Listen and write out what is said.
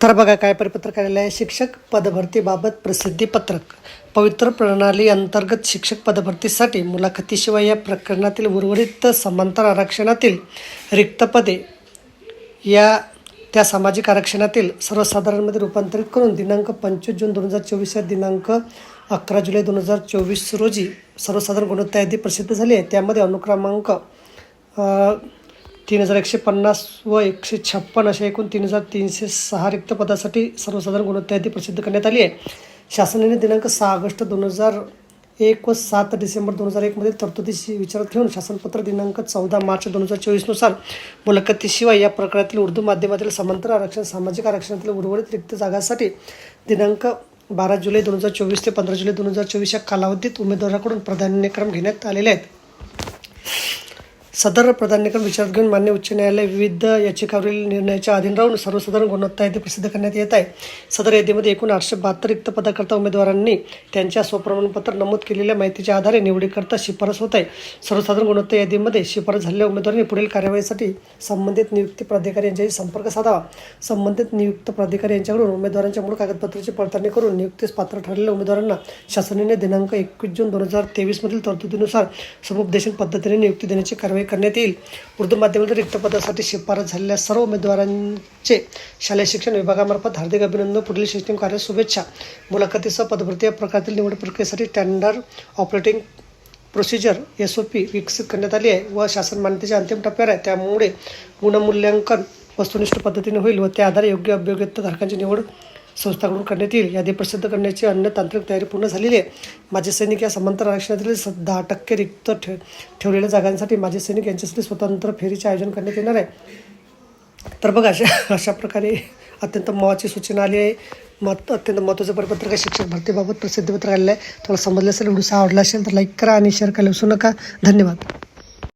तर बघा काय परिपत्रक आलेलं आहे. शिक्षक पदभरतीबाबत प्रसिद्धी पत्रक. पवित्र प्रणाली अंतर्गत शिक्षक पदभरतीसाठी मुलाखतीशिवाय या प्रकरणातील उर्वरित समांतर आरक्षणातील रिक्त पदे या त्या सामाजिक आरक्षणातील सर्वसाधारणमध्ये रूपांतरित करून दिनांक पंचवीस जून दोन हजार चोवीस या दिनांक अकरा जुलै दोन हजार चोवीस रोजी सर्वसाधारण गुणवत्ता यादी प्रसिद्ध झाली आहे. त्यामध्ये अनुक्रमांक तीन हजार एकशे पन्नास व एकशे छप्पन अशा एकूण तीन हजार तीनशे सहा रिक्त पदासाठी सर्वसाधारण गुणवत्ता यादी प्रसिद्ध करण्यात आली आहे. शासनाने दिनांक सहा ऑगस्ट दोन हजार एक व सात डिसेंबर दोन हजार एकमध्ये तरतुदीशी विचारात घेऊन शासनपत्र दिनांक चौदा मार्च दोन हजार चोवीसनुसार मुलाखतीशिवाय या प्रकारातील उर्दू माध्यमातील समांतर आरक्षण सामाजिक आरक्षणातील उर्वरित रिक्त जागांसाठी दिनांक बारा जुलै दोन हजार चोवीस ते पंधरा जुलै दोन हजार चोवीस या कालावधीत उमेदवाराकडून प्राधान्यक्रम घेण्यात आलेले आहेत. सदर प्राधान्यक्रम विचारात घेऊन मान्य उच्च न्यायालय विविध याचिकावरील निर्णयाच्या अधीन राहून सर्वसाधारण गुणवत्ता यादी प्रसिद्ध करण्यात येत आहे. सदर यादीमध्ये एकूण आठशे बहात्तर रिक्त पदाकरता उमेदवारांनी त्यांच्या स्वप्रमाणपत्र नमूद केलेल्या माहितीच्या आधारे निवडीकरता शिफारस होत आहे. सर्वसाधारण गुणवत्ता यादीमध्ये शिफारस झालेल्या उमेदवारांनी पुढील कार्यवाहीसाठी संबंधित नियुक्ती प्राधिकारी यांच्याशी संपर्क साधावा. संबंधित नियुक्त प्राधिकारी यांच्याकडून उमेदवारांच्या मूळ कागदपत्राची पडताळणी करून नियुक्तीस पात्र ठरलेल्या उमेदवारांना शासनाने दिनांक एकवीस जून दोन हजार तेवीसमधील तरतुदीनुसार समुपदेशन पद्धतीने नियुक्ती देण्याची कारवाई करण्यात येईल. उर्दू माध्यमातील रिक्त पदासाठी शिफारस झालेल्या सर्व उमेदवारांचे शालेय शिक्षण विभागामार्फत हार्दिक अभिनंदन पुढील शैक्षणिक कार्य शुभेच्छा. मुलाखतीसह पदभरती या प्रकारातील निवड प्रक्रियेसाठी standard operating procedure S O P विकसित करण्यात आली आहे व शासन मान्यतेच्या अंतिम टप्प्यावर आहे. त्यामुळे गुणमूल्यांकन वस्तुनिष्ठ पद्धतीने होईल व त्या आधारे योग्य अभियोग्यता धारकांची निवड संस्थाकडून करण्यात येईल. यादी प्रसिद्ध करण्याची अन्य तांत्रिक तयारी पूर्ण झालेली आहे. माझे सैनिक या समांतर आरक्षणातील दहा टक्के रिक्त ठे ठेवलेल्या जागांसाठी माझे सैनिक यांच्यासाठी स्वतंत्र फेरीचे आयोजन करण्यात येणार आहे. तर बघा अशा अशा प्रकारे अत्यंत महत्त्वाची सूचना आली आहे. मत अत्यंत महत्त्वाचं परिपत्रक आहे. शिक्षक भरतीबाबत प्रसिद्धीपत्रक आलेलं आहे. तुम्हाला समजलं असेल व्हिडिओ आवडला असेल तर लाईक करा आणि शेअर करायला विसरू नका. धन्यवाद.